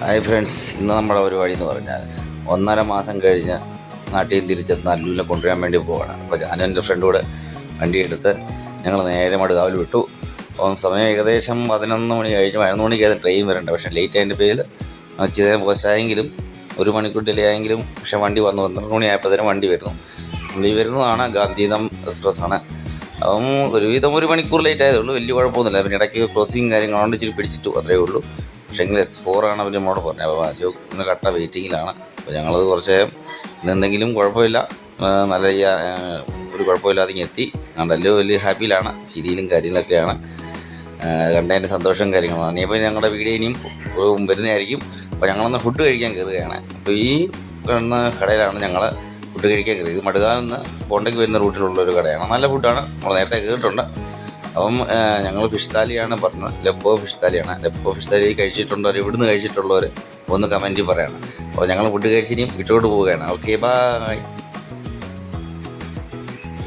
Hi friends ഇന്ന് നമ്മുടെ പരിപാടി എന്ന് പറഞ്ഞാൽ ഒന്നര മാസം കഴിഞ്ഞ് നാട്ടിൽ നിന്ന് തിരിച്ചെത്തുന്ന അല്ലുവിനെ കൊണ്ടുവരാൻ വേണ്ടി പോവാണ്. അപ്പോൾ ഞാനും എന്റെ ഫ്രണ്ടും കൂടെ വണ്ടി എടുത്ത് ഞങ്ങൾ നേരെ മടുകാവിൽ വിട്ടു. അപ്പം സമയം ഏകദേശം പതിനൊന്ന് മണി കഴിഞ്ഞ് പതിനൊന്ന് മണിക്കായിരുന്നു ട്രെയിൻ വരേണ്ടത് പക്ഷേ ലേറ്റ് അതിന്റെ പേരിൽ നേരം പോസ്റ്റ് ആയെങ്കിലും ഒരു മണിക്കൂർ ഡിലേ ആയെങ്കിലും പക്ഷേ വണ്ടി വന്നു. പന്ത്രണ്ട് മണിയായപ്പോഴത്തേനും വണ്ടി വരുന്നു. വണ്ടി വരുന്നതാണ് ഗാന്ധിധം എക്സ്പ്രസ് ആണ്. അപ്പം ഒരുവിധം ഒരു മണിക്കൂർ ലേറ്റ് ആയതേ ഉള്ളൂ. വലിയ കുഴപ്പമൊന്നുമില്ല. പിന്നെ ഇടയ്ക്ക് ക്രോസിങ് കാര്യങ്ങളുണ്ട് ഇച്ചിരി പിടിച്ചിട്ടു. അത്രയേ ഉള്ളൂ. പക്ഷേ എങ്കിൽ എസ് ഫോറാണ് അവർ നമ്മളോട് പറഞ്ഞത്. അപ്പോൾ അജു ഇന്ന് കട്ട വെയിറ്റിങ്ങിലാണ് അപ്പോൾ ഞങ്ങളത് കുറച്ച് നേരം ഇന്ന് എന്തെങ്കിലും കുഴപ്പമില്ല. നല്ല ഒരു കുഴപ്പമില്ലാതെ എത്തി. കണ്ടല്ലോ വലിയ ഹാപ്പിയിലാണ് ചിരിയിലും കാര്യങ്ങളൊക്കെയാണ്. കണ്ടതിന്റെ സന്തോഷവും കാര്യങ്ങളും. ഇനിയിപ്പോൾ ഞങ്ങളുടെ വീഡിയോ ഇനിയും വരുന്നതായിരിക്കും അപ്പോൾ ഞങ്ങളൊന്ന് ഫുഡ് കഴിക്കാൻ കയറുകയാണ് അപ്പോൾ ഈ കാണുന്ന കടയിലാണ് ഞങ്ങൾ ഫുഡ് കഴിക്കാൻ കയറിയത് ഇത് മടുകാവിൽ നിന്ന് പോണ്ടയ്ക്ക് വരുന്ന റൂട്ടിലുള്ള ഒരു കടയാണ്. നല്ല ഫുഡാണ് നമ്മൾ നേരത്തെ കേട്ടിട്ടുണ്ട്. അപ്പം ഞങ്ങൾ ഫിഷ് താലിയാണ് പറഞ്ഞത്. ലബോ ഫിഷ് താലിയാണ്. ലബോ ഫിഷ് താലി കഴിച്ചിട്ടുള്ളവർ ഇവിടുന്ന് കഴിച്ചിട്ടുള്ളവർ ഒന്ന് കമന്റിൽ പറയണം. അപ്പോൾ ഞങ്ങൾ ഫുഡ് കഴിച്ചിനിയും വിട്ടോട്ട് പോവുകയാണ്. Okay bye